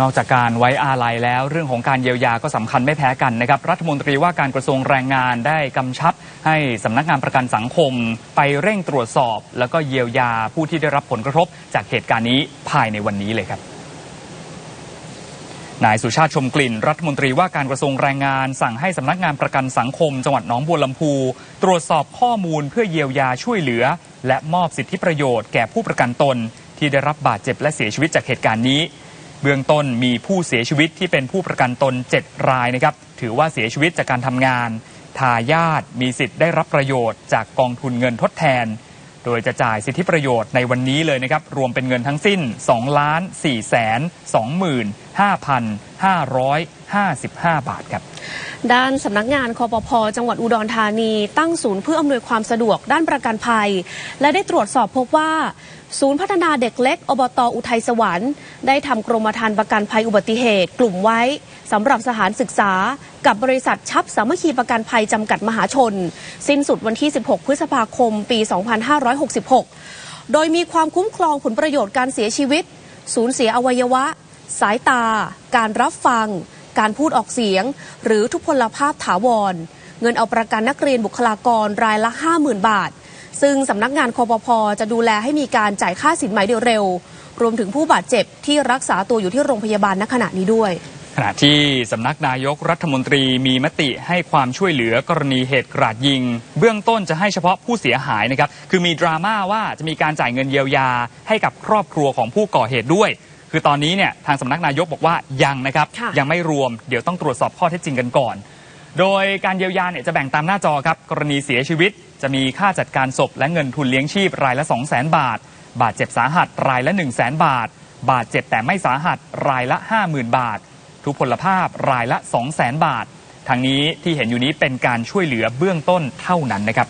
นอกจากการไว้อาลัยแล้วเรื่องของการเยียวยาก็สำคัญไม่แพ้กันนะครับ รัฐมนตรีว่าการกระทรวงแรงงานได้กำชับ ให้สำนักงานประกันสังคม ไปเร่งตรวจสอบ แล้วก็เยียวยาผู้ที่ได้รับผลกระทบ จากเหตุการณ์นี้ภายในวันนี้เลยครับนายสุชาติชมกลิ่น รัฐมนตรีว่าการกระทรวงแรงงาน สั่งให้สำนักงานประกันสังคม จังหวัดหนองบัวลำพู ตรวจสอบข้อมูลเพื่อเยียวยาช่วยเหลือ และมอบสิทธิประโยชน์แก่ผู้ประกันตน ที่ได้รับบาดเจ็บและเสียชีวิตจากเหตุการณ์นี้ เบื้องต้นมีผู้เสียชีวิตที่เป็นผู้ประกันตน 7 รายนะครับ ถือว่าเสียชีวิตจากการทำงาน ทายาทมีสิทธิ์ได้รับประโยชน์จากกองทุนเงินทดแทน โดยจะจ่ายสิทธิประโยชน์ในวันนี้เลยนะครับ รวมเป็นเงินทั้งสิ้น 2 ล้าน4แสน25,555 บาทครับ ด้านสำนักงานคอปพจังหวัดอุดรธานีตั้งศูนย์เพื่ออำนวยความสะดวกด้านประกันภัย และได้ตรวจสอบพบว่า ศูนย์พัฒนาเด็กเล็ก อบตอุทัยสวรรค์ ได้ทำกรมธรรม์ประกันภัยอุบัติเหตุ กลุ่มไว้ สำหรับสถานศึกษากับบริษัทชับสามัคคีประกันภัยจำกัดมหาชน สิ้นสุดวันที่ 16 พฤษภาคม ปี 2566 โดยมีความคุ้มครองผลประโยชน์การเสียชีวิต สูญเสียอวัยวะ สายตา การรับฟัง การพูดออกเสียง หรือทุพพลภาพถาวร เงินเอาประกันนักเรียนบุคลากรรายละ 50,000 บาท ซึ่งสำนักงานคอปพจะดูแลให้มีการจ่ายค่าสินไหมโดยเร็วรวมถึงผู้บาดเจ็บที่รักษาตัวอยู่ที่โรงพยาบาลณขณะนี้ด้วย ขณะที่สำนักนายกรัฐมนตรีมีมติให้ความช่วยเหลือกรณีเหตุกราดยิง เบื้องต้นจะให้เฉพาะผู้เสียหายนะครับคือมีดราม่าว่าจะมีการจ่ายเงินเยียวยา ให้กับครอบครัวของผู้ก่อเหตุด้วย คือตอนนี้เนี่ยทางสำนักนายกบอกว่ายังนะครับค่ะยังไม่รวมเดี๋ยวต้องตรวจสอบข้อเท็จจริงกันก่อน โดยการเยียวยาเนี่ยจะแบ่งตามหน้าจอครับกรณีเสียชีวิต จะมีค่าจัดการศพและเงินทุนเลี้ยงชีพรายละ 2 0 0 0 0 0 บาท บาดเจ็บสาหัสรายละ 1 0 0 0 0 0 บาท บาดเจ็บแต่ไม่สาหัสรายละ 50,000 บาท ทุพพลภาพรายละ 2 0 0 0 0 0 บาท ทางนี้ที่เห็นอยู่นี้เป็นการช่วยเหลือเบื้องต้นเท่านั้นนะครับ